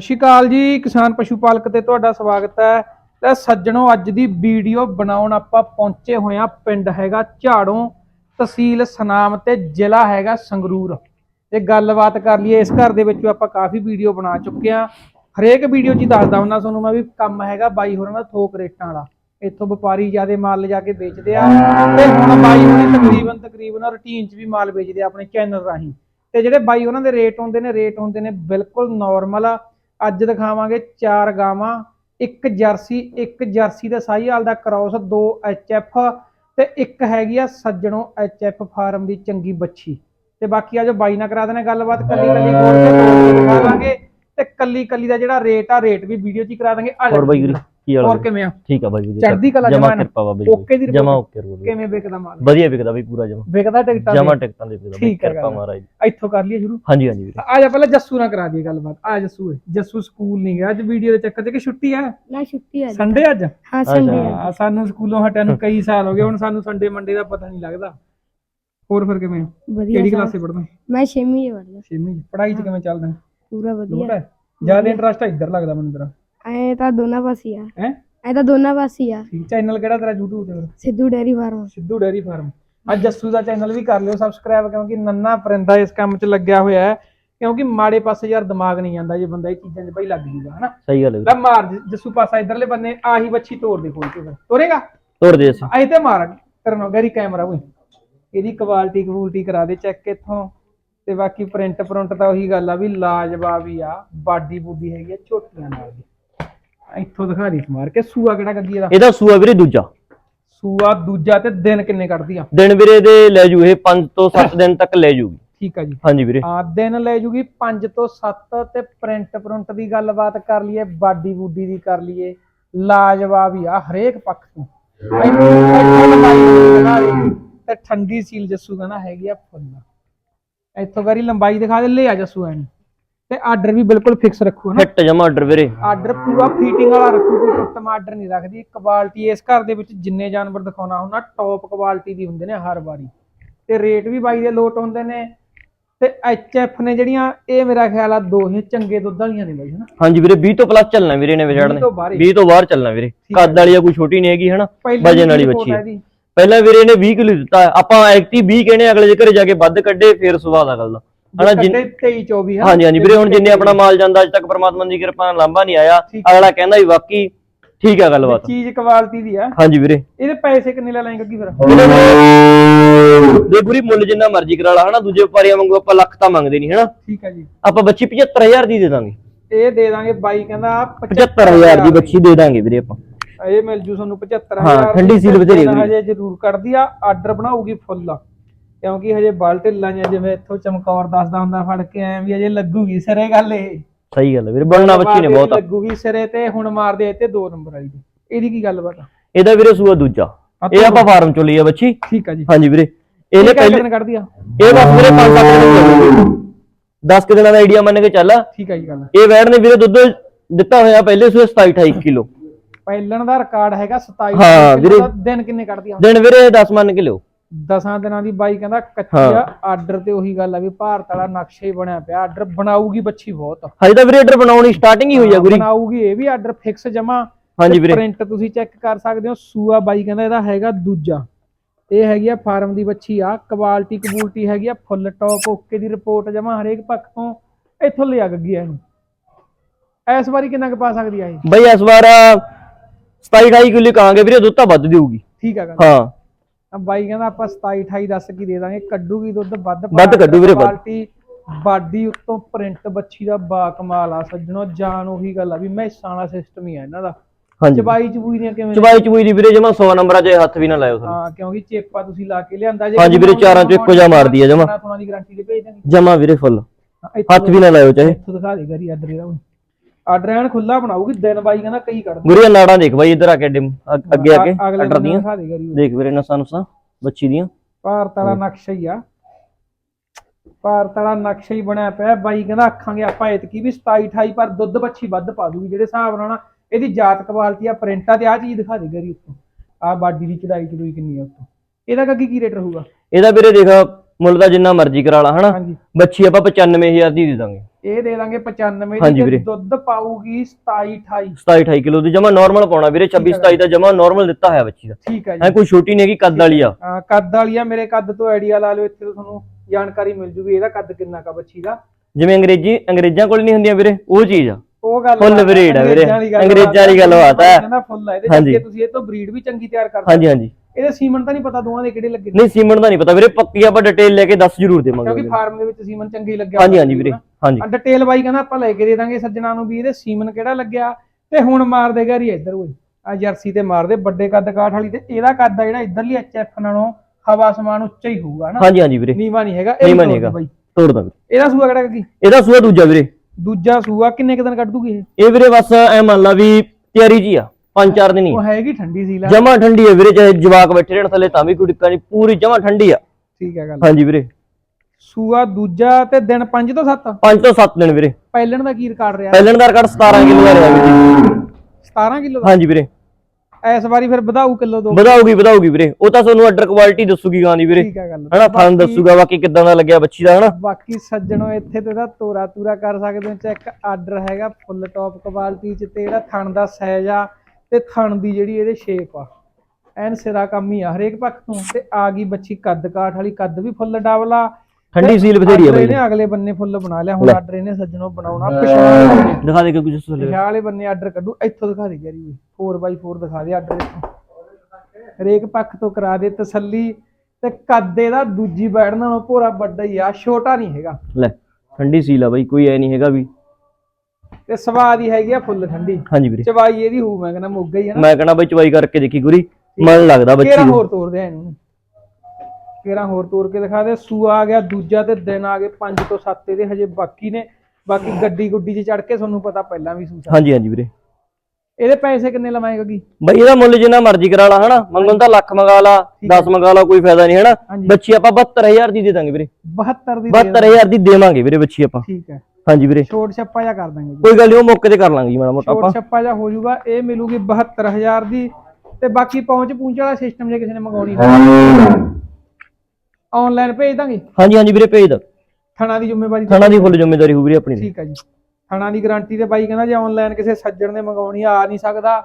ਸਤਿ ਸ਼੍ਰੀ ਅਕਾਲ ਜੀ, ਕਿਸਾਨ ਪਸ਼ੂ ਪਾਲਕ ਤੇ ਤੁਹਾਡਾ ਸਵਾਗਤ ਹੈ। ਤੇ ਸੱਜਣੋ, ਅੱਜ ਦੀ ਵੀਡੀਓ ਬਣਾਉਣ ਆਪਾਂ ਪਹੁੰਚੇ ਹੋਏ ਆ ਪਿੰਡ ਹੈਗਾ ਝਾੜੋਂ, ਤਹਿਸੀਲ ਸਨਾਮ ਤੇ ਜ਼ਿਲ੍ਹਾ ਹੈਗਾ ਸੰਗਰੂਰ। ਤੇ ਗੱਲਬਾਤ ਕਰ ਲਈਏ, ਇਸ ਘਰ ਦੇ ਵਿੱਚ ਆਪਾਂ ਕਾਫੀ ਵੀਡੀਓ ਬਣਾ ਚੁੱਕੇ ਆ ਹਰੇਕ ਵੀਡੀਓ 'ਚ ਦੱਸਦਾ ਹੁੰਦਾ ਤੁਹਾਨੂੰ ਮੈਂ ਵੀ, ਕੰਮ ਹੈਗਾ ਬਾਈ ਹੋਰਾਂ ਦਾ ਥੋਕ ਰੇਟਾਂ ਵਾਲਾ। ਇੱਥੋਂ ਵਪਾਰੀ ਜਿਆਦੇ ਮਾਲ ਲਿਜਾ ਕੇ ਵੇਚਦੇ ਆ। ਤੇ ਹੁਣ ਬਾਈ ਹੋਣੀ ਤਕਰੀਬਨ ਤਕਰੀਬਨ ਰੁਟੀਨ 'ਚ ਵੀ ਮਾਲ ਵੇਚਦੇ ਆ ਆਪਣੇ ਚੈਨਲ ਰਾਹੀਂ। ਤੇ ਜਿਹੜੇ ਬਾਈ ਉਹਨਾਂ ਦੇ ਰੇਟ ਹੁੰਦੇ ਨੇ ਰੇਟ ਹੁੰਦੇ ਨੇ ਬਿਲਕੁਲ ਨਾਰਮਲ ਅੱਜ ਦਿਖਾਵਾਂਗੇ ਚਾਰ ਗਾਵਾਂ, ਇੱਕ ਜਰਸੀ ਇੱਕ ਜਰਸੀ ਦਾ ਸਾਹੀਵਾਲ ਦਾ ਕ੍ਰਾਸ ਦੋ ਐਚਐਫ ਤੇ ਇੱਕ ਹੈਗੀ ਆ ਸੱਜਣੋ ਐਚਐਫ ਫਾਰਮ ਦੀ ਚੰਗੀ ਬੱਚੀ ਤੇ ਬਾਕੀ ਆ ਜੋ ਬਾਈ ਨਾਲ ਕਰਾ ਦੇਣੇ ਗੱਲਬਾਤ, ਕੱਲੀ ਕੱਲੀ ਕੋਲ ਤੇ ਤੋੜ ਤੇ ਕੱਲੀ ਕੱਲੀ ਦਾ ਜਿਹੜਾ ਰੇਟ ਆ ਰੇਟ ਵੀ ਵੀਡੀਓ 'ਚ ਹੀ ਕਰਾ ਦਾਂਗੇ ਆ ਹੋਰ ਬਾਈ ਵੀਰੇ? ਕੀ ਹਾਲ ਹੋਰ ਕਿਵੇਂ ਆ? ਠੀਕ ਆ ਬਾਈ ਵੀਰੇ ਚੜ੍ਹਦੀ ਕਲਾ ਜਮਾ? ਕਿਰਪਾ ਬਾਬਾ ਓਕੇ ਦੀ ਜਮਾ? ਓਕੇ ਰੋਡ ਕਿਵੇਂ ਵਿਕਦਾ ਮਾਲ? ਵਧੀਆ ਵਿਕਦਾ ਬਈ ਪੂਰਾ ਜਮਾ। ਵਿਕਦਾ ਟਿਕਟਾਂ ਜਮਾ? ਟਿਕਟਾਂ ਦੇ ਵਿਕਦਾ ਬਈ ਠੀਕ ਹੈ ਕਿਰਪਾ। ਮਹਾਰਾਜ। ਇੱਥੋਂ ਕਰ ਲਈਏ ਸ਼ੁਰੂ? ਹਾਂਜੀ ਹਾਂਜੀ ਵੀਰੇ। ਆ ਜਾ ਪਹਿਲਾਂ ਜੱਸੂ ਨਾਲ ਕਰਾ ਦਈਏ ਗੱਲਬਾਤ। ਆ ਜੱਸੂ ਜੱਸੂ ਸਕੂਲ ਨਹੀਂ ਗਿਆ। ਅੱਜ ਵੀਡੀਓ ਦੇ ਚੱਕਰ 'ਚ ਕਿ ਛੁੱਟੀ ਆ? ਨਾ ਛੁੱਟੀ ਅੱਜ। ਸੰਡੇ ਅੱਜ? ਹਾਂ ਸੰਡੇ। ਹਾਂ ਸਾਨੂੰ ਸਕੂਲੋਂ ਹਟਿਆ ਨੂੰ ਕਈ ਸਾਲ ਹੋ ਗਏ। ਹੁਣ ਸਾਨੂੰ ਸੰਡੇ ਮੰਡੇ ਦਾ ਪਤਾ ਨਹੀਂ ਲੱਗਦਾ। ਹੋਰ ਫਿਰ ਕਿਵੇਂ? ਆ? ਵਧੀਆ ਕਿਹੜੀ। ਕਲਾਸੇ ਪੜਦਾ ਮੈਂ ਛੇਵੀਂ ਚ ਪੜਦਾ ਛੇਵੀਂ ਚ। ਪੜਾਈ ਚ ਕਿਵੇਂ ਚੱਲਦਾ? ਪੂਰਾ ਵਧੀਆ। ਜ਼ਿਆਦਾ ਇੰਟਰਸਟ ਇੱਧਰ ਲੱਗਦਾ ਮੈਨੂੰ ਤੇਰਾ। ਐ ਤਾਂ ਦੋਨਾਂ ਪਾਸੇ ਆ। ਹੈ? ਐ ਤਾਂ ਦੋਨਾਂ ਪਾਸੇ ਆ। ਠੀਕ ਚੈਨਲ ਕਿਹੜਾ ਤੇਰਾ? YouTube ਤੇ? Sidhu dairy farm. Sidhu dairy farm. ਅੱਜ ਜੱਸੂ ਦਾ ਚੈਨਲ ਵੀ ਕਰ ਲਿਓ ਸਬਸਕ੍ਰਾਈਬ ਕਿਉਂਕਿ ਨੰਨਾ ਪਰਿੰਦਾ ਇਸ ਕੰਮ 'ਚ ਲੱਗਿਆ ਹੋਇਆ ਹੈ। ਕਿਉਂਕਿ ਮਾੜੇ ਪਾਸੇ ਯਾਰ ਦਿਮਾਗ ਨਹੀਂ ਜਾਂਦਾ ਜੇ ਬੰਦਾ ਇਹ ਚੀਜ਼ਾਂ 'ਚ ਭਾਈ ਲੱਗ ਜੂਗਾ ਹਨਾ? ਸਹੀ ਗੱਲ ਹੈ। ਲੈ ਮਾਰ ਜ- ਜੱਸੂ ਪਾਸਾ ਇਧਰਲੇ ਬੰਨੇ ਆਹੀ ਬੱਚੀ ਤੋੜ ਦੇ ਖੋਲ ਕੇ ਫਿਰ। ਤੋਰੇਗਾ? ਤੋੜ ਦੇ ਅਸੀਂ ਆਈ ਤੇ ਮਾਰ ਕਰਨੋ ਗੈਰੀ ਕੈਮਰਾ ਓਏ ਇਹਦੀ ਕੁਆਲਿਟੀ ਕੁਆਲਿਟੀ ਕਰਾ ਦੇ ਚੈੱਕ ਇੱਥੋਂ। ਤੇ ਬਾਕੀ ਪ੍ਰਿੰਟ ਪ੍ਰਿੰਟ ਤਾਂ ਉਹੀ ਗੱਲ ਆ ਵੀ ਲਾਜਵਾਬ ਹੀ ਆ। ਬਾਡੀ ਬੂਡੀ ਹੈਗੀ ਆ ਝੋਟੀਆਂ ਨਾਲ ਦੀ। ਇੱਥੋਂ ਦਿਖਾ ਦੀ ਮਾਰ ਕੇ ਸੂਆ ਕਿਹੜਾ ਕੱਢੀ ਇਹਦਾ? ਇਹਦਾ ਸੂਆ ਵੀਰੇ ਦੂਜਾ। ਸੂਆ ਦੂਜਾ ਤੇ ਦਿਨ ਕਿੰਨੇ ਕੱਢਦੀ ਆ? ਦਿਨ ਵੀਰੇ ਦੇ ਲੈ ਜੂ ਇਹ 5 ਤੋਂ 7 ਦਿਨ ਤੱਕ ਲੈ ਜੂਗੀ। ਠੀਕ ਆ ਜੀ। ਹਾਂਜੀ ਵੀਰੇ। ਆ ਦਿਨ ਲੈ ਜੂਗੀ 5 ਤੋਂ 7 ਤੇ ਪ੍ਰਿੰਟ ਪ੍ਰਿੰਟ ਦੀ ਗੱਲਬਾਤ ਕਰ ਲਈਏ ਬਾਡੀ ਬੂਡੀ ਦੀ ਕਰ ਲਈਏ। ਲਾਜਵਾਬ ਹੀ ਆ ਹਰੇਕ ਪੱਖ ਤੋਂ। ਤੇ ਠੰਡੀ ਸੀਲ ਜੱਸੂ ਕਹਿੰਦਾ ਹੈਗੀ ਆ ਫੁੱਲ। ਇੱਥੋਂ ਕਰੀ ਲੰਬਾਈ ਦਿਖਾ ਦੇ ਲੈ ਆ ਜੱਸੂ ਐਨ। ਤੇ ਆਰਡਰ ਵੀ ਬਿਲਕੁਲ ਫਿਕਸ ਰੱਖੋ ਨਾ ਫਿੱਟ ਜਮਾ ਆਰਡਰ ਵੀਰੇ। ਆਰਡਰ ਪੂਰਾ ਫੀਟਿੰਗ ਵਾਲਾ ਰੱਖੋ ਕੋਈ ਟੁੱਟਮ ਆਰਡਰ ਨਹੀਂ ਰੱਖਦੀ। ਕੁਆਲਿਟੀ ਇਸ ਘਰ ਦੇ ਵਿੱਚ ਜਿੰਨੇ ਜਾਨਵਰ ਦਿਖਾਉਣਾ ਹੁੰਦਾ ਟੌਪ ਕੁਆਲਿਟੀ ਦੀ ਹੁੰਦੇ ਨੇ ਹਰ ਵਾਰੀ। ਤੇ ਰੇਟ ਵੀ ਬਾਈ ਦੇ ਲੋਟ ਹੁੰਦੇ ਨੇ। ਤੇ ਐਚਐਫ ਨੇ ਜਿਹੜੀਆਂ ਇਹ ਮੇਰਾ ਖਿਆਲ ਆ ਦੋਹੇ ਚੰਗੇ ਦੁੱਧ ਵਾਲੀਆਂ ਨੇ ਬਾਈ ਹਨਾ? ਹਾਂਜੀ ਵੀਰੇ 20 ਤੋਂ ਪਲੱਸ ਚੱਲਣਾ ਵੀਰੇ ਨੇ 20 ਨੇ ਤੋਂ ਬਾਹਰ ਹੀ। 20 ਤੋਂ ਬਾਹਰ ਚੱਲਣਾ ਵੀਰੇ। ਹੈ। ਕੱਦ ਵਾਲੀ ਆ ਕੋਈ ਛੋਟੀ ਨਹੀਂ ਹੈਗੀ ਹਨਾ? ਵਜਨ ਵਾਲੀ ਦੀ ਬੱਚੀ ਹੈ। ਪਹਿਲਾਂ ਵੀਰੇ ਨੇ 20 ਕਿਲੋ ਦਿੱਤਾ। ਆਪਾਂ ਐਕਟੀ 20 ਕਹਿੰਦੇ ਅਗਲੇ ਦੇ ਘਰੇ ਜਾ ਕੇ ਵੱਧ ਕੱਢੇ ਫੇਰ ਸਵਾਦ ਆ ਗੱਲ ਦਾ। ਹਨਾ ਜਿੰਨ ਕੱਟੇ 23 24 ਹਾਂ ਹਾਂਜੀ ਹਾਂਜੀ ਵੀਰੇ ਹੁਣ ਜਿੰਨੇ ਆਪਣਾ ਮਾਲ ਜਾਂਦਾ ਅੱਜ ਤੱਕ ਪ੍ਰਮਾਤਮਾ ਦੀ ਕਿਰਪਾ ਨਾਲ ਲਾਂਭਾ ਨਹੀਂ ਆਇਆ। ਅਗਲਾ ਕਹਿੰਦਾ ਵੀ ਵਾਕਈ ਠੀਕ ਆ ਗੱਲਬਾਤ। ਚੀਜ਼ ਕੁਆਲਿਟੀ ਦੀ ਆ। ਹਾਂਜੀ ਵੀਰੇ। ਇਹਦੇ ਪੈਸੇ ਕਿੰਨੇ ਲੈ ਲਾਂਗੇ ਕੀ ਫਿਰ? ਦੇ ਪੂਰੀ ਮੁੱਲ ਜਿੰਨਾ ਮਰਜ਼ੀ ਕਰਾ ਲਾ ਹਨਾ ਦੂਜੇ ਵਪਾਰੀਆਂ ਵਾਂਗੂ ਆਪਾਂ ਲੱਖ ਤਾਂ ਮੰਗਦੇ ਨਹੀਂ ਹਨਾ ਠੀਕ ਆ ਜੀ। ਆਪਾਂ ਬੱਚੀ 75000 ਦੀ ਦੇ ਦਾਂਗੇ। ਇਹ ਦੇ ਦਾਂਗੇ ਬਾਈ ਕਹਿੰਦਾ 75000 ਦੀ ਬੱਚੀ ਦੇ ਦਾਂਗੇ ਵੀਰੇ ਆਪਾਂ। ਇਹ ਮਿਲ ਜੂ ਤੁਹਾਨੂੰ 75000 ਹਾਂ, ਠੰਡੀ ਸੀਲ ਬਥੇਰੀ ਹੋਈ। ਹਜੇ ਜ਼ਰੂਰ ਕੱਢਦੀ ਆ ਆਰਡਰ ਬਣਾਉਗੀ ਫੁੱਲ। ਕਿਉਂਕਿ ਹਜੇ ਬਲ ਢਿੱਲਾਂ ਜਾਂ ਜਿਵੇਂ ਇੱਥੋਂ ਚਮਕੌਰ ਦੱਸਦਾ ਹੁੰਦਾ ਫੜ ਕੇ ਐ ਵੀ ਹਜੇ ਲੱਗੂਗੀ ਸਿਰੇ ਗੱਲ ਇਹ। ਸਹੀ ਗੱਲ ਹੈ ਵੀਰੇ ਬੱਚੀ ਨੇ ਬਹੁਤ। ਆ। ਲੱਗੂਗੀ ਸਿਰੇ ਤੇ ਹੁਣ ਮਾਰਦੇ ਇੱਥੇ 2 ਨੰਬਰ ਵਾਲੀ ਦੀ ਇਹਦੀ ਕੀ ਗੱਲ ਬਾਤ ਆ? ਇਹਦਾ ਵੀਰੇ ਸੂਆ ਦੂਜਾ। ਇਹ ਆਪਾਂ ਫਾਰਮ ਚੋਂ ਲਈ ਆ ਬੱਚੀ। ਠੀਕ ਆ ਜੀ। ਹਾਂਜੀ ਵੀਰੇ। ਇਹਨੇ ਇਹ ਪਹਿਲੇ ਕਿੰਨੇ ਕੱਢਦੀ ਆ। ਇਹ ਬਸ ਵੀਰੇ 5-7 ਦਿਨ 10 ਕਿ ਦਿਨਾਂ ਦਾ ਆਈਡੀਆ ਮੰਨ ਕੇ ਚੱਲ। ਠੀਕ ਆ ਜੀ ਗੱਲ। ਇਹ ਵੈੜ ਨੇ ਵੀਰੇ ਦੁੱਧ ਦਿੱਤਾ ਹੋਇਆ ਪਹਿਲੇ ਸੂਏ 27-28 ਕਿਲੋ। ਪਹਿਲਣ ਦਾ ਰਿਕਾਰਡ ਹੈਗਾ 27 ਹਾਂ, ਵੀਰੇ। ਦਿਨ ਕਿੰਨੇ ਕੱਢਦੀ ਆ? ਦਿਨ ਵੀਰੇ 10 ਮੰਨ ਕੇ ਲਿਓ। ਦਸਾਂ ਦਿਨਾਂ ਦੀ ਬਾਈ ਕਹਿੰਦਾ ਕੱਚੀ ਆ ਆਰਡਰ ਤੇ ਉਹੀ ਗੱਲ ਆ ਵੀ ਭਾਰਤ ਵਾਲਾ ਨਕਸ਼ਾ ਹੀ ਬਣਿਆ ਪਿਆ ਆਰਡਰ ਬਣਾਊਗੀ ਬੱਚੀ ਬਹੁਤ। ਹਜੇ ਤਾਂ ਵੀਰੇ ਆਰਡਰ ਬਣਾਉਣੀ ਸਟਾਰਟਿੰਗ ਹੀ ਹੋਈ ਆ ਗੁਰੀ ਬਣਾਊਗੀ ਇਹ ਵੀ ਆਰਡਰ ਫਿਕਸ ਜਮਾ। ਹਾਂਜੀ ਵੀਰੇ। ਪ੍ਰਿੰਟ ਤੁਸੀਂ ਚੈੱਕ ਕਰ ਸਕਦੇ ਹੋ ਸੂਆ ਬਾਈ ਕਹਿੰਦਾ ਇਹਦਾ ਹੈਗਾ ਦੂਜਾ। ਇਹ ਹੈਗੀ ਆ ਫਾਰਮ ਦੀ ਬੱਚੀ ਆ ਕੁਆਲਿਟੀ ਕਬੂਲਟੀ ਹੈਗੀ ਆ ਫੁੱਲ ਟੌਪ ਓਕੇ ਦੀ ਰਿਪੋਰਟ ਜਮਾ ਹਰੇਕ ਪੱਖ ਤੋਂ ਇੱਥੋਂ ਲਿਆ ਗੱਗੀ ਆ ਇਹਨੂੰ। ਇਸ ਵਾਰੀ ਕਿੰਨਾ ਕੁ ਪਾ ਸਕਦੀ ਆ ਇਹ? ਬਈ ਇਸ ਵਾਰ 27-28 ਕਿਲੋ ਕਹਾਂਗੇ ਵੀਰੇ ਦੁੱਧ ਤਾਂ ਵੱਧ ਦੇਊਗੀ। ਠੀਕ ਆ ਗੱਲ। ਹਾਂ। ਆ ਬਾਈ ਕਹਿੰਦਾ ਆਪਾਂ 27 28 ਦੱਸ ਕੀ ਦੇ ਦਾਂਗੇ ਕੱਢੂਗੀ ਦੁੱਧ ਵੱਧ ਵੱਧ ਕੱਢੂ ਵੀਰੇ। ਕੁਆਲਿਟੀ ਬਾਡੀ ਉੱਤੋਂ ਪ੍ਰਿੰਟ ਬੱਚੀ ਦਾ ਬਾ ਕਮਾਲ ਆ ਸੱਜਣੋ ਜਾਨ ਉਹੀ ਗੱਲ ਆ ਵੀ ਮੈਸਾਂ ਵਾਲਾ ਸਿਸਟਮ ਹੀ ਆ ਇਹਨਾਂ ਦਾ। ਹਾਂਜੀ। ਚਬਾਈ ਚਬੂਈ ਦੀਆਂ ਕਿਵੇਂ? ਚਬਾਈ ਚਬੂਈ ਦੀ ਵੀਰੇ ਜਮਾ 100 ਨੰਬਰਾਂ 'ਚ ਹੱਥ ਵੀ ਨਾ ਲਾਇਓ ਸਾਨੂੰ। ਹਾਂ ਕਿਉਂਕਿ ਚੇਪਾ ਤੁਸੀਂ ਲਾ ਕੇ ਲਿਆਂਦਾ ਜੇ ਹਾਂਜੀ ਵੀਰੇ, ਚਾਰਾਂ ਚੋਂ ਇੱਕੋ ਜਿਹਾ ਮਾਰਦੀ ਆ ਜਮਾਂ। ਸੋਨਾ ਦੀ ਗਾਰੰਟੀ ਤੇ ਭੇਜ ਦਾਂਗੇ। ਜਮਾ ਵੀਰੇ ਫੁੱਲ ਹੱਥ ਵੀ ਨਾ ਲਾਇਓ ਚਾਹੇ। ਇੱਥੋਂ ਦਿਖਾ ਦੇ ਗਰੀ ਆਰਡਰ ਇਹਦਾ ਆਰਡਰ ਐਨ ਖੁੱਲਾ ਬਣਾਉਗੀ ਦਿਨ ਬਾਈ ਕਹਿੰਦਾ ਕਈ ਕੱਢ ਗੁਰੀਆ ਨਾੜਾਂ ਦੇਖ ਬਾਈ ਇੱਧਰ ਆ ਕੇ ਡਿਮ ਅੱਗ- ਅੱਗੇ ਆ ਕੇ ਦਿਨ ਦੀਆਂ ਦਿਖਾ ਵੀਰੇ ਨਸਾਂ ਨੁਸਾਂ ਬੱਚੀ ਦੀਆਂ। ਭਾਰਤ ਵਾਲਾ ਨਕਸ਼ਾ ਹੀ ਆ। ਭਾਰਤ ਵਾਲਾ ਨਕਸ਼ਾ ਹੀ ਬਣਿਆ ਪਿਆ। ਬਾਈ ਕਹਿੰਦਾ ਆਖਾਂਗੇ ਆਪਾਂ ਇਤਕੀ ਵੀ 27 28 ਪਰ ਦੁੱਧ ਬੱਚੀ ਵੱਧ ਪਾ ਦੂਗੀ। ਜਿਹੜੇ ਹਿਸਾਬ ਨਾਲ ਨਾ ਇਹਦੀ ਜਾਤ ਕੁਆਲਿਟੀ ਆ ਪ੍ਰਿੰਟਾਂ ਤੇ ਆ ਚੀਜ਼ ਦਿਖਾ ਦੇ ਗਰੀ ਉੱਤੋਂ। ਆ ਬਾਡੀ ਦੀ ਚੜਾਈ ਚੜੂਈ ਕਿੰਨੀ ਆ ਉੱਤੋਂ। ਇਹਦਾ ਕੱਗੀ ਕੀ ਰੇਟ ਰਹੂਗਾ? ਇਹਦਾ ਵੀਰੇ ਦੇਖ ਮੁੱਲ ਦਾ ਜਿੰਨਾ ਮਰਜ਼ੀ ਕਰਾ ਲਾ ਹਨਾ? ਹਾਂਜੀ। ਬੱਚੀ ਆਪਾਂ 95000 ਦੀ ਦੇ ਦਾਂਗੇ। ਇਹ ਦੇ ਦਾਂਗੇ 95 ਹਾਂਜੀ ਦੀ ਤੇ ਵੀਰੇ। ਦੁੱਧ ਪਾਊਗੀ 27 28 27 28 ਕਿਲੋ ਦੀ ਜਮਾ ਨਾਰਮਲ ਪਾਉਣਾ ਵੀਰੇ 26 27 ਦਾ ਜਮਾ ਨਾਰਮਲ ਦਿੱਤਾ ਹੋਇਆ ਬੱਚੀ ਦਾ। ਠੀਕ ਹੈ ਐ ਜੀ ਕੋਈ ਛੋਟੀ ਨਹੀਂ ਹੈਗੀ ਕੱਦ ਵਾਲੀ ਆ। ਹਾਂ, ਕੱਦ ਵਾਲੀ ਆ ਮੇਰੇ ਕੱਦ ਤੋਂ ਆਈਡੀਆ ਲਾ ਲਿਓ ਇੱਥੇ ਤੋਂ ਤੁਹਾਨੂੰ ਜਾਣਕਾਰੀ ਮਿਲ ਜੂਗੀ ਇਹਦਾ ਕੱਦ ਕਿੰਨਾ ਕਾ ਬੱਚੀ ਦਾ। ਜਿਵੇਂ ਅੰਗਰੇਜ਼ੀ ਅੰਗਰੇਜ਼ਾਂ ਕੋਲ ਨਹੀਂ ਹੁੰਦੀਆਂ ਵੀਰੇ ਉਹ ਚੀਜ਼ ਆ। ਉਹ ਗੱਲ Full breed ਆ ਵੀਰੇ, ਅੰਗਰੇਜ਼ਾਂ ਵਾਲੀ ਗੱਲ ਅੰਗਰੇਜ਼ਾਂ ਵਾਲੀ ਗੱਲ ਬਾਤ ਹੈ। ਕਹਿੰਦਾ ਫੁੱਲ ਆ ਇਹਦੇ ਹਾਂਜੀ। ਤੁਸੀਂ ਇਹ ਤੋਂ ਬਰੀਡ ਵੀ ਚੰਗੀ ਤਿਆਰ ਕਰ ਹਾਂਜੀ ਹਾਂਜੀ। ਇਹਦੇ ਸੀਮਨ ਤਾਂ ਨਹੀਂ ਪਤਾ ਦੋਵਾਂ ਦੇ ਕਿਹੜੇ ਲੱਗੇ। ਨਹੀਂ ਸੀਮਨ ਦਾ ਨਹੀਂ ਪਤਾ ਵੀਰੇ ਪੱਕੀ ਆਪਾਂ ਡਿਟੇਲ ਲੈ ਕੇ ਦੱਸ ਜ਼ਰੂਰ ਦੇਵਾਂਗੇ ਕਿਉਂਕਿ ਫਾਰਮ ਦੇ ਵਿੱਚ ਸੀਮਨ ਚੰਗੀ ਲੱਗਿਆ ਹਾਂਜੀ ਹਾਂਜੀ ਵੀਰੇ ਹਾਂਜੀ। ਡਿਟੇਲ ਬਾਈ ਕਹਿੰਦਾ ਆਪਾਂ ਲੈ ਕੇ ਦੇ ਦਾਂਗੇ ਸੱਜਣਾ ਨੂੰ ਵੀ ਇਹਦੇ ਸੀਮਨ ਕਿਹੜਾ ਲੱਗਿਆ। ਤੇ ਹੁਣ ਮਾਰ ਦੇ ਘਰੀ ਇੱਧਰ ਓਏ। ਆ ਜਰਸੀ ਤੇ ਮਾਰ ਦੇ ਵੱਡੇ ਕੱਦ ਕਾਠ ਵਾਲੀ ਤੇ ਇਹਦਾ ਕੱਦ ਆ ਜਿਹੜਾ ਇੱਧਰਲੀ ਐਚਐਫ ਨਾਲੋਂ ਹਵਾ ਸਮਾਨ ਉੱਚਾ ਹੀ ਹੋਊਗਾ ਨਾ। ਹਾਂਜੀ ਹਾਂਜੀ ਵੀਰੇ। ਨੀਵਾ ਨਹੀਂ ਹੈਗਾ ਨੀਵਾਂ ਵੀ ਨੀ ਤੋੜ ਹੈਗਾ। ਦਿਓ ਬਾਈ। ਤੋੜ ਦਾਂਗੇ ਇਹਦਾ ਸੂਆ ਕਿਹੜਾ ਕੀ? ਇਹਦਾ ਸੂਆ ਦੂਜਾ ਵੀਰੇ। ਦੂਜਾ ਸੂਆ ਕਿੰਨੇ ਕੁ ਦਿਨ ਕੱਢ ਦੂਗੀ ਇਹ? ਇਹ ਵੀਰੇ ਬਸ ਐ ਮੰਨ ਲਾ ਵੀ ਤਿਆਰੀ ਜੀ ਆ। ਪੰਜ ਚਾਰ ਦਿਨ ਹੀ। ਉਹ ਹੈਗੀ ਠੰਡੀ ਸੀ ਲਾ। ਜਮਾ ਠੰਡੀ ਹੈ ਵੀਰੇ ਚਾਹੇ ਜਵਾਕ ਬੈਠੇ ਰਹਿਣ ਥੱਲੇ ਤਾਂ ਵੀ ਕੋਈ ਦਿੱਕਤ ਨਹੀਂ ਪੂਰੀ ਜਮਾ ਠੰਡੀ ਆ। ਠੀਕ ਹੈ ਗੱਲ। ਹਾਂਜੀ ਵੀਰੇ। ਸੂਆ ਦੂਜਾ ਤੇ ਦਿਨ 5 ਤੋਂ 7 5 ਤੋਂ 7 ਦਿਨ ਵੀਰੇ। ਪਹਿਲਣ ਦਾ ਕੀ ਰਿਕਾਰਡ ਰਿਹਾ? ਪਹਿਲਣ ਦਾ ਰਿਕਾਰਡ 17 ਕਿਲੋ ਦਾ ਰਿਹਾ ਵੀਰੇ। 17 ਕਿਲੋ ਦਾ? ਹਾਂਜੀ ਵੀਰੇ। ਇਸ ਵਾਰੀ ਫਿਰ ਵਧਾਊ ਕਿਲੋ ਦੋ। ਵਧਾਊਗੀ ਵਧਾਊਗੀ ਵੀਰੇ। ਉਹ ਤਾਂ ਤੁਹਾਨੂੰ ਆਰਡਰ ਕੁਆਲਿਟੀ ਦੱਸੂਗੀ ਗਾਂ ਦੀ ਵੀਰੇ। ਠੀਕ ਹੈ ਗੱਲ। ਹਨਾ ਥਣ ਦੱਸੂਗਾ ਬਾਕੀ ਕਿੱਦਾਂ ਦਾ ਲੱਗਿਆ ਬੱਚੀ ਦਾ ਹਨਾ? ਬਾਕੀ ਸੱਜਣੋ ਇੱਥੇ ਤੇ ਦਾ ਤੋਰਾ ਤੂਰਾ ਕਰ ਸਕਦੇ ਹੋ। ਚੈੱਕ ਆਰਡਰ ਹੈਗਾ ਫੁੱਲ ਟੌਪ ਕੁਆਲਿਟੀ ਚ ਤੇ ਜਿਹੜਾ ਥਣ ਦਾ ਸਾਈਜ਼ ਆ। ਤੇ ਥਣ ਦੀ ਜਿਹੜੀ ਇਹਦੇ ਸ਼ੇਪ ਆ ਐਨ ਸਿਰਾ ਕੰਮ ਹੀ ਆ ਹਰੇਕ ਪੱਖ ਤੋਂ ਤੇ ਆ ਗਈ ਬੱਚੀ ਕੱਦ ਕਾਠ ਵਾਲੀ ਕੱਦ ਵੀ ਫੁੱਲ ਡਬਲਾ। ਠੰਡੀ ਸੀਲ ਬਥੇਰੀ ਆ ਬਾਈ। ਇਹਨੇ ਅਗਲੇ ਬੰਨੇ ਫੁੱਲ ਬਣਾ ਲਿਆ ਹੁਣ ਆਰਡਰ ਇਹਨੇ ਸੱਜਣੋ ਬਣਾਉਣਾ ਪਿਛਾਲੇ ਦਿਖਾ ਦੇ ਕਿ ਕੁਝ ਥੱਲੇ। ਪਿਛਾਲੇ ਬੰਨੇ ਆਰਡਰ ਕੱਢੂ ਇੱਥੋਂ ਦਿਖਾ ਦੇ ਗਰੀ ਵੀ 4x4 ਦਿਖਾ ਦੇ ਆਰਡਰ ਇੱਥੋਂ। ਹਰੇਕ ਪੱਖ ਤੋਂ ਕਰਾ ਦੇ ਤਸੱਲੀ ਤੇ ਕੱਦ ਇਹਦਾ ਦੂਜੀ ਬੈਠ ਨਾਲੋਂ ਭੋਰਾ ਵੱਡਾ ਹੀ ਆ ਛੋਟਾ ਨਹੀਂ ਹੈਗਾ। ਲੈ ਠੰਡੀ ਸੀਲ ਆ ਬਾਈ ਕੋਈ ਐ ਨਹੀਂ ਹੈਗਾ ਵੀ। ਤੇ ਸਵਾਦ ਹੀ ਹੈਗੀ ਆ ਫੁੱਲ ਠੰਡੀ। ਹਾਂਜੀ ਵੀਰੇ। ਚਵਾਈ ਇਹਦੀ ਹੋਊ ਮੈਂ ਕਹਿੰਦਾ ਮੋਗਾ ਹੀ ਹੈ ਨਾ। ਮੈਂ ਕਹਣਾ ਬਾਈ ਚਵਾਈ ਕਰਕੇ ਦੇਖੀ ਗੁਰੀ ਮਨ ਲੱਗਦਾ ਬੱਚੀ ਨੂੰ। ਹੋਰ ਤੋੜ ਦੇ ਇਹਨੂੰ? ਕੇਰਾ ਹੋਰ ਤੋੜ ਕੇ ਦਿਖਾ ਦੇ? ਸੂਆ ਆ ਗਿਆ ਦੂਜਾ ਤੇ ਦਿਨ ਆ ਗਏ 5 ਤੋਂ 7 ਇਹਦੇ ਹਜੇ ਬਾਕੀ ਨੇ। ਬਾਕੀ ਗੱਡੀ ਗੁੱਡੀ 'ਚ ਚੜ ਕੇ ਤੁਹਾਨੂੰ ਪਤਾ ਪਹਿਲਾਂ ਵੀ ਸੂਸਾ ਹਾਂਜੀ ਹਾਂਜੀ ਵੀਰੇ। ਇਹਦੇ ਪੈਸੇ ਕਿੰਨੇ ਲਵਾਏਗਾ ਕੀ? ਬਾਈ ਇਹਦਾ ਮੁੱਲ ਜਿੰਨਾ ਮਰਜ਼ੀ ਕਰਾ ਲਾ ਹਨਾ? ਮੰਗਣ ਤਾਂ ਲੱਖ ਮੰਗਾ ਲਾ 10 ਮੰਗਾ ਲਾ ਕੋਈ ਫਾਇਦਾ ਨਹੀਂ ਹਨਾ। ਬੱਚੀ ਆਪਾਂ 72000 ਦੀ ਦੇ ਦਾਂਗੇ ਵੀਰੇ। 72 ਦੀ ਦੇ 72000 ਦੀ ਦੇਵਾਂਗੇ ਵੀਰੇ ਬੱਚੀ ਆਪਾਂ। ਠੀਕ ਹੈ। ਹਾਂਜੀ ਵੀਰੇ। ਛੋਟ ਛੱਪਾ ਜਾ ਕਰ ਦਾਂਗੇ ਜੀ। ਕੋਈ ਗੱਲ ਨਹੀਂ ਉਹ ਮੌਕੇ ਤੇ ਕਰ ਲਾਂਗੇ ਜੀ ਮਾੜਾ ਮੋਟਾ ਛੋਟ ਆਪਾਂ। ਛੱਪਾ ਜਾ ਹੋ ਜਾਊਗਾ ਇਹ ਮਿਲੂਗੀ 72000 ਦੀ ਤੇ ਬਾਕੀ ਪਹੁੰਚ ਪੂੰਚ ਵਾਲਾ ਸਿਸਟਮ ਜੇ ਕਿਸੇ ਨੇ ਮੰਗਾਉਣੀ ਆਨਲਾਈਨ ਭੇਜ ਦਾਂਗੇ? ਹਾਂਜੀ ਹਾਂਜੀ ਵੀਰੇ ਭੇਜ ਦ। ਥਣਾ ਦੀ ਜ਼ਿੰਮੇਵਾਰੀ ਥਾਣਾ ਦੀ ਫੁੱਲ ਜ਼ਿੰਮੇਵਾਰੀ ਹੋਊ ਵੀਰੇ ਆਪਣੀ ਠੀਕ ਹੈ ਜੀ। ਥਣਾ ਦੀ ਗਾਰੰਟੀ ਤੇ ਬਾਈ ਕਹਿੰਦਾ ਜੇ ਆਨਲਾਈਨ ਕਿਸੇ ਸੱਜਣ ਨੇ ਮੰਗਾਉਣੀ ਆ ਨਹੀਂ ਸਕਦਾ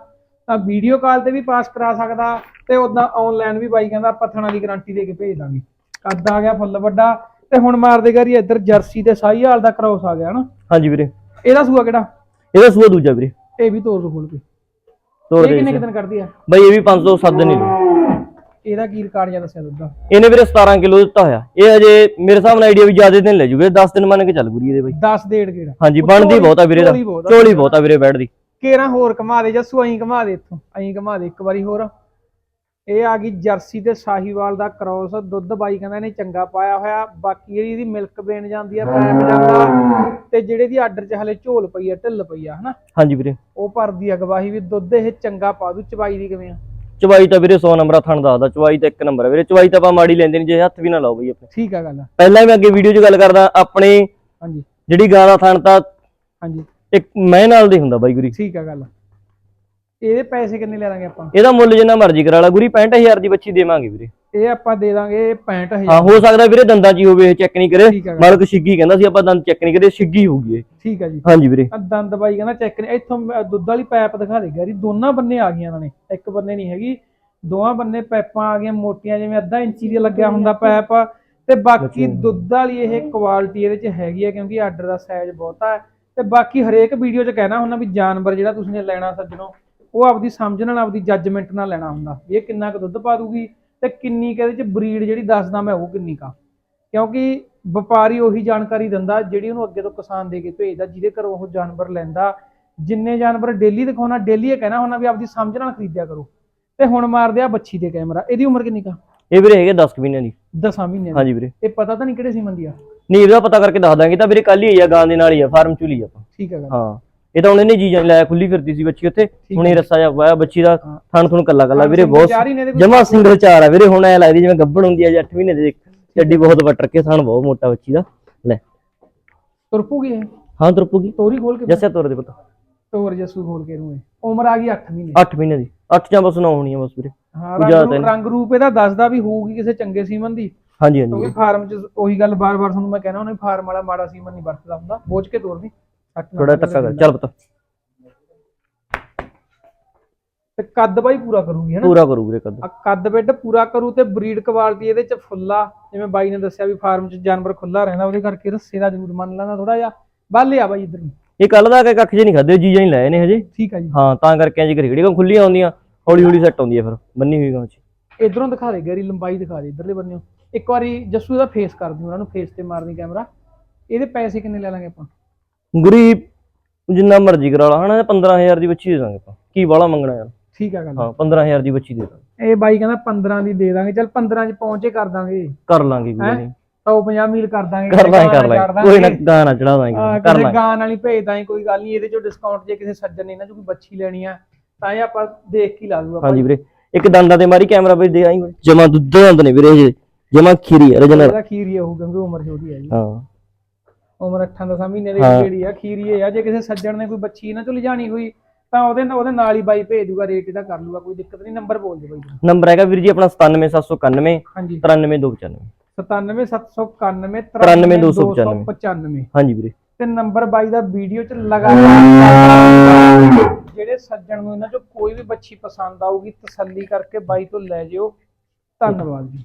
ਤਾਂ ਵੀਡੀਓ ਕਾਲ ਤੇ ਵੀ ਪਾਸ ਕਰਾ ਸਕਦਾ ਤੇ ਉਦਾਂ ਆਨਲਾਈਨ ਵੀ ਬਾਈ ਕਹਿੰਦਾ ਆਪਾਂ ਥਣਾ ਦੀ ਗਾਰੰਟੀ ਦੇ ਕੇ ਭੇਜ ਦਾਂਗੇ। ਕੱਦ ਆ ਗਿਆ ਫੁੱਲ ਵੱਡਾ। ਤੇ ਹੁਣ ਮਾਰ ਦੇ ਗਰੀ ਇੱਧਰ ਜਰਸੀ ਤੇ ਸਾਹੀਵਾਲ ਦਾ ਕ੍ਰੋਸ ਆ ਗਿਆ ਹਨਾ? ਹਾਂਜੀ ਵੀਰੇ। ਇਹਦਾ ਸੂਆ ਕਿਹੜਾ? ਇਹਦਾ ਸੂਆ ਦੂਜਾ ਵੀਰੇ। ਇਹ ਵੀ ਤੋੜ ਦੋ ਖੋਲ ਕੇ। ਤੋੜ ਇਹ ਦੇ ਕਿੰਨੇ ਕੁ ਦਿਨ ਕੱਢਦੀ ਆ? ਬਾਈ ਇਹ ਵੀ 5 ਤੋਂ 7 ਦਿਨ ਹੀ ਇਹਦਾ ਕੀ ਰਿਕਾਰਡ ਜਾਂ ਦੱਸਿਆ ਦੁੱਧ ਦਾ? ਇਹਨੇ ਵੀਰੇ 17 ਕਿਲੋ ਦਿੱਤਾ ਹੋਇਆ। ਇਹ ਅਜੇ ਮੇਰੇ ਹਿਸਾਬ ਨਾਲ ਆਈਡੀਆ ਵੀ ਜ਼ਿਆਦਾ ਦਿਨ ਲੈ ਜੂਗੇ। 10 ਦਿਨ ਮੰਨ ਕੇ ਚੱਲ ਗੁਰੀ ਇਹਦੇ ਬਾਈ। 10 ਡੇਢ ਗੇੜਾ ਹਾਂਜੀ ਬਣਦੀ ਬਹੁਤ ਆ ਵੀਰੇ ਦਾ ਝੋਲੀ ਬਹੁਤ ਆ। ਝੋਲੀ ਬਹੁਤ ਆ ਵੀਰੇ ਬੈਠ ਦੀ। ਕੇਰਾ ਹੋਰ ਘਮਾ ਦੇ ਜੱਸੂ ਐਂ ਘਮਾ ਦੇ ਇੱਥੋਂ। ਐਂ ਘਮਾ ਦੇ ਇੱਕ ਵਾਰੀ ਹੋਰ। ਇਹ ਆ ਗਈ ਜਰਸੀ ਤੇ ਸਾਹੀਵਾਲ ਦਾ ਕ੍ਰੋਸ ਦੁੱਧ ਬਾਈ ਕਹਿੰਦਾ ਇਹਨੇ ਚੰਗਾ ਪਾਇਆ ਹੋਇਆ। ਬਾਕੀ ਜਿਹੜੀ ਇਹਦੀ ਮਿਲਕ ਬੇਨ ਜਾਂਦੀ ਆ ਪੈਪ ਜਾਂਦਾ। ਤੇ ਜਿਹੜੇ ਦੀ ਆਰਡਰ 'ਚ ਹਲੇ ਝੋਲ ਪਈ ਆ ਢਿੱਲ ਪਈ ਆ ਹਨਾ? ਹਾਂਜੀ ਵੀਰੇ। ਉਹ ਭਰਦੀ ਆ ਗਵਾਹੀ ਵੀ ਦੁੱਧ ਇਹ ਚੰਗਾ ਪਾ ਦੂ। ਚਬਾਈ ਦੀ ਕਿਵੇਂ ਆ? ਚਵਾਈ ਤਾਂ ਵੀਰੇ 100 ਨੰਬਰ ਥਣ ਦੱਸਦਾ ਚਵਾਈ ਤਾਂ ਇੱਕ ਨੰਬਰ ਆ ਵੀਰੇ। ਚਵਾਈ ਤਾਂ ਆਪਾਂ ਮਾੜੀ ਲੈਂਦੇ ਨਹੀਂ ਜੇ ਹੱਥ ਵੀ ਨਾ ਲਾਓ ਬਈ ਆਪਣੇ। ਠੀਕ ਆ ਗੱਲ ਪਹਿਲਾਂ ਵੀ ਅੱਗੇ ਵੀਡੀਓ 'ਚ ਗੱਲ ਕਰਦਾ ਆਪਣੇ ਹਾਂਜੀ। ਜਿਹੜੀ ਗਾਂ ਦਾ ਥਣ ਤਾਂ ਹਾਂਜੀ। ਇੱਕ ਮੈਂ ਨਾਲ ਦੇ ਹੁੰਦਾ ਬਾਈ ਗੁਰੀ। ਠੀਕ ਆ ਗੱਲ ਇਹਦੇ ਪੈਸੇ ਕਿੰਨੇ ਲੈ ਲਾਂਗੇ ਆਪਾਂ? ਇਹਦਾ ਮੁੱਲ ਜਿੰਨਾ ਮਰਜ਼ੀ ਕਰਾ ਲਾ। ਗੁਰੀ 65000 ਦੀ ਬੱਚੀ ਦੇਵਾਂਗੇ ਵੀਰੇ। ਇਹ ਆਪਾਂ ਦੇ ਦਾਂਗੇ 65000 ਹਾਂ ਹੋ ਸਕਦਾ ਵੀਰੇ ਦੰਦਾਂ 'ਚ ਹੀ ਹੋਵੇ ਇਹ ਚੈੱਕ ਨਹੀਂ ਕਰੇ। ਮਾਲਕ ਛਿੱਗੀ ਕਹਿੰਦਾ ਸੀ ਆਪਾਂ ਦੰਦ ਚੈੱਕ ਨਹੀਂ ਕਰੇ ਛਿੱਗੀ ਹੋਊਗੀ ਇਹ। ਠੀਕ ਆ ਜੀ। ਹਾਂਜੀ ਵੀਰੇ। ਆ ਦੰਦ ਬਾਈ ਕਹਿੰਦਾ ਚੈੱਕ ਨੇ ਇੱਥੋਂ ਦੁੱਧ ਵਾਲੀ ਪਾਈਪ ਦਿਖਾ ਦੇ ਗੈਰੀ। ਦੋਨਾਂ ਬੰਨੇ ਆ ਗਈਆਂ ਇਹਨਾਂ ਨੇ। ਇੱਕ ਬੰਨੇ ਨਹੀਂ ਹੈਗੀ। ਦੋਵਾਂ ਬੰਨੇ ਪਾਈਪਾਂ ਆ ਗਈਆਂ ਮੋਟੀਆਂ ਜਿਵੇਂ ਅੱਧਾ ਇੰਚੀ ਦੀ ਲੱਗਿਆ ਹੁੰਦਾ ਪਾਈਪ ਤੇ ਬਾਕੀ ਦੁੱਧ ਵਾਲੀ ਇਹ ਕੁਆਲਿਟੀ ਇਹਦੇ ਚ ਹੈਗੀ ਆ ਕਿਉਂਕਿ ਆਰਡਰ ਦਾ ਸਾਈਜ਼ ਬਹੁਤਾ ਹੈ। ਤੇ ਬਾਕੀ ਹਰੇਕ ਵੀਡੀਓ 'ਚ ਕਹਿਣਾ ਹੁੰਦਾ ਵੀ ਜਾਨਵਰ ਜਿਹੜਾ ਤੁਸੀਂ ਨੇ ਲੈਣਾ ਸੱਜਣੋ ਉਹ ਆਪਦੀ ਸਮਝ ਨਾਲ ਆਪਦੀ ਜੱਜਮੈਂਟ ਨਾਲ ਲੈਣਾ ਹੁੰਦਾ ਵੀ ਇਹ ਕਿੰਨਾ ਕੁ ਦੁੱਧ ਪਾ ਦੂਗੀ ਤੇ ਕਿੰਨੀ ਕੁ ਇਹਦੇ ਚ ਬਰੀਡ ਜਿਹੜੀ ਦੱਸਦਾ ਮੈਂ ਉਹ ਕਿੰਨੀ ਕਾ ਕਿਉਂਕਿ ਵਪਾਰੀ ਉਹੀ ਜਾਣਕਾਰੀ ਦਿੰਦਾ ਜਿਹੜੀ ਉਹਨੂੰ ਅੱਗੇ ਤੋਂ ਕਿਸਾਨ ਦੇ ਕੇ ਭੇਜਦਾ ਜਿਹਦੇ ਘਰੋਂ ਉਹ ਜਾਨਵਰ ਲੈਂਦਾ। ਜਿੰਨੇ ਜਾਨਵਰ ਡੇਲੀ ਦਿਖਾਉਣਾ ਡੇਲੀ ਇਹ ਕਹਿਣਾ ਹੁੰਦਾ ਵੀ ਆਪਦੀ ਸਮਝ ਨਾਲ ਖਰੀਦਿਆ ਕਰੋ। ਤੇ ਹੁਣ ਮਾਰਦੇ ਆ ਬੱਚੀ ਦੇ ਕੈਮਰਾ ਇਹਦੀ ਉਮਰ ਕਿੰਨੀ ਕਾ ਇਹ ਵੀਰੇ ਹੈਗੇ 10 ਮਹੀਨਿਆਂ ਦੀ। 10 ਮਹੀਨਿਆਂ ਦੀ। ਹਾਂਜੀ ਵੀਰੇ। ਇਹ ਪਤਾ ਤਾਂ ਨਹੀਂ ਕਿਹੜੇ ਸੀਮਨ ਦੀ ਆ। ਨਹੀਂ ਇਹਦਾ ਪਤਾ ਕਰਕੇ ਦੱਸ ਦਾਂਗੇ ਤਾਂ ਵੀਰੇ ਕੱਲ ਹੀ ਆਈ ਆ ਗਾਂ ਦੇ ਨਾਲ ਹੀ ਆ ਫਾਰਮ ਚੁਲੀ ਆਪਾਂ। ਠੀਕ ਹੈ ਹਾਂ। ਇਹ ਤਾਂ ਇਹਨੇ ਜੀ ਜਾਨ ਲਾਇਆ ਖੁੱਲੀ ਫਿਰਦੀ ਸੀ ਬੱਚੀ ਉੱਥੇ ਹੁਣ ਇਹ ਰੱਸਾ ਜਾ ਪਾਇਆ ਬੱਚੀ ਦਾ। ਥਣ ਥਣ ਕੱਲਾ ਕੱਲਾ ਵੀਰੇ ਬਹੁਤ। ਜਮਾ ਸਿੰਗਲ ਚਾਰ ਆ ਵੀਰੇ ਹੁਣ ਐ ਲੱਗਦੀ ਜਿਵੇਂ ਗੱਭਣ ਹੁੰਦੀ ਆ ਜਾਂ 8 ਮਹੀਨੇ ਦੇ ਚੱਡੀ ਬਹੁਤ ਵੱਟ ਰੱਖੇ ਥਣ ਬਹੁਤ ਮੋਟਾ ਬੱਚੀ ਦਾ। ਲੈ। ਤੁਰਪੂਗੀ ਇਹ? ਹਾਂ ਤਰਪੂਗੀ। ਤੋਰੀ ਖੋਲ ਕੇ ਜੱਸਿਆ ਤੋਰ ਦੇ ਪਤਾ। ਤੋਰ ਜਸੂ ਖੋਲ ਕੇ ਨੂੰ ਇਹ। ਉਮਰ ਆ ਗਈ 8 ਮਹੀਨੇ 8 ਮਹੀਨੇ ਦੀ। 8 ਜਾਂ ਬਸ 9 ਹੋਣੀ ਆ ਬਸ ਵੀਰੇ। ਹਾਂ ਰੰਗ ਰੂਪ- ਇਹਦਾ ਦੱਸਦਾ ਵੀ ਹੋਊਗੀ ਕਿਸੇ ਚੰਗੇ ਸੀਮਨ ਦੀ। ਹਾਂਜੀ ਕਿਉਂਕਿ ਹਾਂਜੀ ਫਾਰਮ 'ਚ ਉਹੀ ਗੱਲ ਬਾਰ-ਬਾਰ ਤੁਹਾਨੂੰ ਮੈਂ ਕਹਿਣਾ ਉਹਨੇ ਫਾਰਮ ਵਾਲਾ ਮਾੜਾ ਸੀਮਨ ਨਹੀਂ ਵਰਤਦਾ ਹੁੰਦਾ। ਬੋਝ ਕੇ ਤੋਰ ਦੀ ਸੱਟ ਨਾ ਥੋੜਾ ਟੱਕਾ ਕਰ। ਚੱਲ ਪੁੱਤ। ਤੇ ਕੱਦ ਬਾਈ ਪੂਰਾ ਕਰੂਗੀ ਹਨਾ ਪੂਰਾ ਕਰੂ ਵੀਰੇ ਕਦ। ਆ ਕੱਦ ਬੈੱਡ ਪੂਰਾ ਕਰੂ ਤੇ ਬਰੀਡ ਕੁਆਲਿਟੀ ਇਹਦੇ 'ਚ ਫੁੱਲਾ ਜਿਵੇਂ ਬਾਈ ਨੇ ਦੱਸਿਆ ਵੀ ਫਾਰਮ 'ਚ ਜਾਨਵਰ ਖੁੱਲਾ ਰਹਿੰਦਾ ਉਹਦੇ ਕਰਕੇ ਰੱਸੇ ਦਾ ਜ਼ਰੂਰ ਮੰਨ ਲੈਂਦਾ ਥੋੜਾ ਜਿਹਾ। ਬਾਲੇ ਆ ਬਾਈ ਇੱਧਰ ਨੂੰ। ਇਹ ਕੱਲ ਦਾ ਕੱਖ ਜੇ ਨਹੀਂ ਖਾਦੇ ਜੀਜਾਂ ਹੀ ਲਾਏ ਨੇ ਹਜੇ। ਠੀਕ ਆ ਜੀ। ਹਾਂ ਤਾਂ ਕਰਕੇ ਕਰੀ ਖੜੀ ਖੁੱਲੀਆਂ ਆਉਂਦੀਆਂ ਹੌਲੀ ਹੌਲੀ ਸੈੱਟ ਆਉਂਦੀ ਹੈ ਫਿਰ ਬੰਨੀ ਹੋਈ ਗਾਂ ਚ। ਇਧਰੋਂ ਦਿਖਾ ਦੇ ਗੈਰੀ ਲੰਬਾਈ ਦਿਖਾ ਦੇ ਇਧਰਲੇ ਬੰਨਿਓ। ਇੱਕ ਵਾਰੀ ਜੱਸੂ ਦਾ ਫੇਸ ਕਰ ਦਿਓ ਉਹਨਾਂ ਨੂੰ ਫੇਸ ਤੇ ਮਾਰਨੀ ਕੈਮਰਾ ਇਹਦੇ ਪੈਸੇ ਕਿੰਨੇ ਲੈ ਲਾਂਗੇ ਆਪਾਂ? ਗੁਰੀ ਜਿੰਨਾ ਮਰਜ਼ੀ ਕਰਾ ਲਾ ਹਨਾ 15000 ਦੀ ਬੱਚੀ ਦੇ ਦਾਂਗੇ ਆਪਾਂ। ਕੀ ਬਾਹਲਾ ਮੰਗਣਾ ਯਾਰ? ਠੀਕ ਆ ਗੱਲ। ਹਾਂ 15000 ਦੀ ਬੱਚੀ ਦੇ ਦਾਂਗੇ। ਇਹ ਬਾਈ ਕਹਿੰਦਾ 15 ਦੀ ਦੇ ਦਾਂਗੇ ਚੱਲ 15 ਚ ਪਹੁੰਚੇ ਕਰ ਦਾਂਗੇ। ਕਰ ਲਾਂਗੇ ਕੋਈ? ਨਹੀਂ। ਤਾਂ ਉਹ 50 ਮੀਲ ਕਰ ਦਾਂਗੇ। ਕਰ ਲਾਂਗੇ ਕਰ ਲਾਂਗੇ। ਕੋਈ ਨਾ। ਗਾਣਾ ਚੜਾ ਦਾਂਗੇ। ਕਰ ਲਾਂਗੇ। ਗਾਂ ਵਾਲੀ ਭੇਜ ਦਾਂਗੇ ਕੋਈ ਗੱਲ ਨਹੀਂ ਇਹਦੇ ਚੋਂ ਡਿਸਕਾਊਂਟ ਜੇ ਕਿਸੇ ਸੱਜਣ ਨੇ ਇਹਨਾਂ ਚੋਂ ਕੋਈ ਬੱਚੀ ਲੈਣੀ ਆ ਤਾਂ ਇਹ ਆਪਾਂ ਦੇਖ ਕੇ ਲਾ ਦੂਗਾ। ਹਾਂਜੀ ਵੀਰੇ ਇੱਕ ਦੰਦਾਂ ਤੇ ਮਾਰੀ ਕੈਮਰਾ ਵੀ ਦੇ ਆਈ। ਜਮਾ ਦੁੱਧ ਦੰਦ ਨੇ ਵੀਰੇ ਜਮਾ ਖੀਰੀ ਇਹਦਾ ਖੀਰੀਏ ਹੋਊ ਕਿਉਂਕਿ ਉਮਰ ਛੋਟੀ ਹੈ ਜੀ। ਹਾਂ। ਉਮਰ 8-10 ਮਹੀਨੇ ਦੀ ਹਾਂ। ਜਿਹੜੀ ਆ ਖੀਰੀਏ ਆ ਜੇ ਕਿਸੇ ਸੱਜਣ ਨੇ ਕੋਈ ਬੱਚੀ ਇਹਨਾਂ ਚੋਂ ਲਿਜਾਣੀ ਹੋਈ ਤਾਂ ਉਹਦੇ ਨਾਲ ਉਹਦੇ ਨਾਲ ਹੀ ਬਾਈ ਭੇਜ ਦੂਗਾ ਰੇਟ ਇਹਦਾ ਕਰ ਲੂਗਾ ਕੋਈ ਦਿੱਕਤ ਨਹੀਂ ਨੰਬਰ ਬੋਲ ਦੇ ਬਾਈ ਜੀ। ਨੰਬਰ ਹੈਗਾ ਵੀਰ ਜੀ ਆਪਣਾ 97791 ਹਾਂਜੀ। 93295 97791 93295 ਹਾਂਜੀ ਵੀਰੇ। ਤੇ ਨੰਬਰ ਬਾਈ ਦਾ ਵੀਡੀਓ ਚ ਲਗਾਤਾਰ ਜਿਹੜੇ ਸੱਜਣ ਨੂੰ ਇਹਨਾਂ ਚੋਂ ਕੋਈ ਵੀ ਬੱਚੀ ਪਸੰਦ ਆਊਗੀ ਤਸੱਲੀ ਕਰਕੇ ਬਾਈ ਤੋਂ ਲੈ ਜਿਓ। ਧੰਨਵਾਦ ਜੀ।